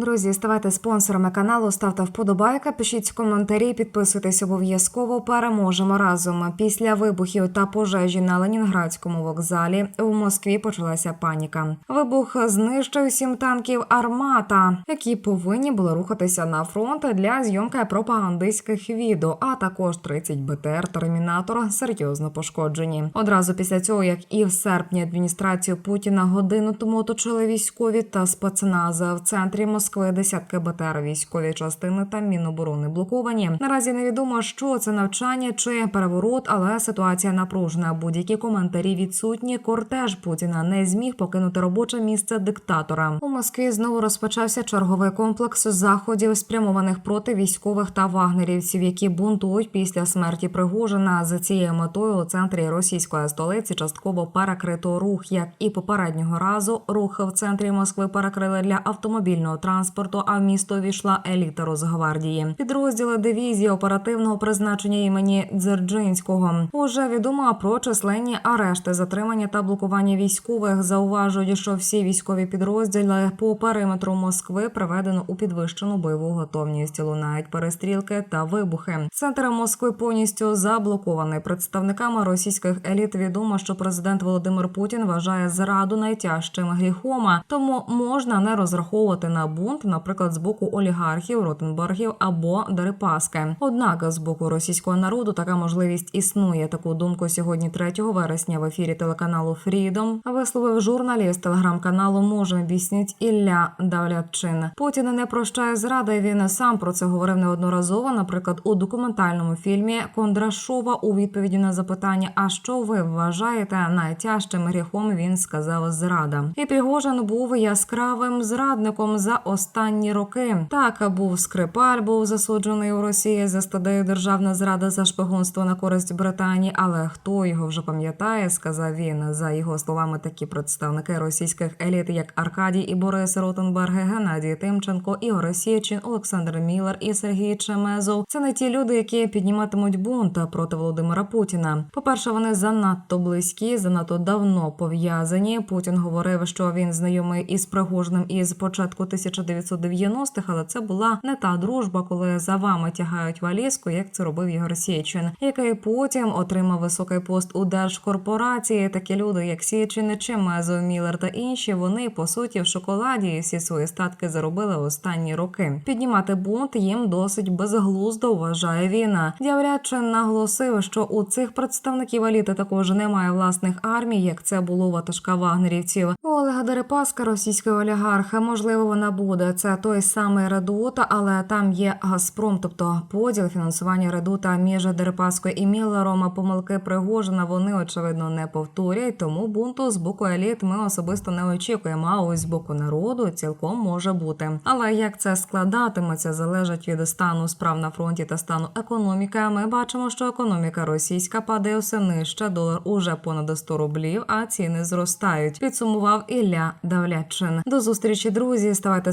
Друзі, ставайте спонсорами каналу, ставте вподобайка, пишіть коментарі, підписуйтесь обов'язково. Переможемо разом. Після вибухів та пожежі на Ленінградському вокзалі в Москві почалася паніка. Вибух знищив сім танків Армата, які повинні були рухатися на фронт для зйомки пропагандистських відео, а також 30 БТР Термінатор серйозно пошкоджені. Одразу після цього, як і в серпні адміністрацію Путіна годину тому оточили військові та спецнази в центрі Москви. Десятки БТР військові частини та міноборони блоковані. Наразі невідомо, що це навчання чи переворот, але ситуація напружена. Будь-які коментарі відсутні. Кортеж Путіна не зміг покинути робоче місце диктатора. У Москві знову розпочався черговий комплекс заходів, спрямованих проти військових та вагнерівців, які бунтують після смерті Пригожина. За цією метою у центрі російської столиці частково перекрито рух, як і попереднього разу. Рух в центрі Москви перекрили для автомобільного транспорту. А в місто війшла еліта Росгвардії. Підрозділи дивізії оперативного призначення імені Дзержинського. Уже відомо про численні арешти, затримання та блокування військових. Зауважують, що всі військові підрозділи по периметру Москви приведено у підвищену бойову готовність. Лунають перестрілки та вибухи. Центр Москви повністю заблокований. Представниками російських еліт відомо, що президент Володимир Путін вважає зраду найтяжчим гріхом, тому можна не розраховувати на бунт, наприклад, з боку олігархів, Ротенбергів або Дерипаски. Однак з боку російського народу така можливість існує. Таку думку сьогодні, 3 вересня, в ефірі телеканалу Фрідом висловив журналіст телеграм-каналу Може об'ясніть Ілля Давлятчин. Путін не прощає зради. Він сам про це говорив неодноразово. Наприклад, у документальному фільмі Кондрашова у відповіді на запитання: А що ви вважаєте найтяжчим гріхом? Він сказав зрада. І Пригожин був яскравим зрадником за останні роки. Так був Скрипаль, був засуджений у Росії за статтею державна зрада за шпигунство на користь Британії. Але хто його вже пам'ятає, сказав він. За його словами, такі представники російських еліт, як Аркадій і Борис Ротенберг, Геннадій Тимченко, Ігор Сєчин, Олександр Міллер і Сергій Чемезов. Це не ті люди, які підніматимуть бунт проти Володимира Путіна. По перше, вони занадто близькі, занадто давно пов'язані. Путін говорив, що він знайомий із Пригожним із початку 1990-х, але це була не та дружба, коли за вами тягають валізку, як це робив Ігор Сєчин, який потім отримав високий пост у держкорпорації. Такі люди, як Сєчин, Чемезов, Міллер та інші, вони по суті в шоколаді всі свої статки заробили останні роки. Піднімати бунт їм досить безглуздо вважає він. Дяврядчин наголосив, що у цих представників еліти також немає власних армій, як це було ватажка вагнерівців. У Олега Дерипаска, російського олігарха, можливо, вона буде. Це той самий Редута, але там є Газпром, тобто поділ фінансування Редута між Дерипаскою і Міллером. Помилки Пригожина вони очевидно не повторять. Тому бунту з боку еліт ми особисто не очікуємо. А ось з боку народу цілком може бути. Але як це складатиметься, залежить від стану справ на фронті та стану економіки. Ми бачимо, що економіка російська падає все нижче. Долар уже понад 100 рублів, а ціни зростають. Підсумував Ілля Давлятчин. До зустрічі, друзі. Ставайте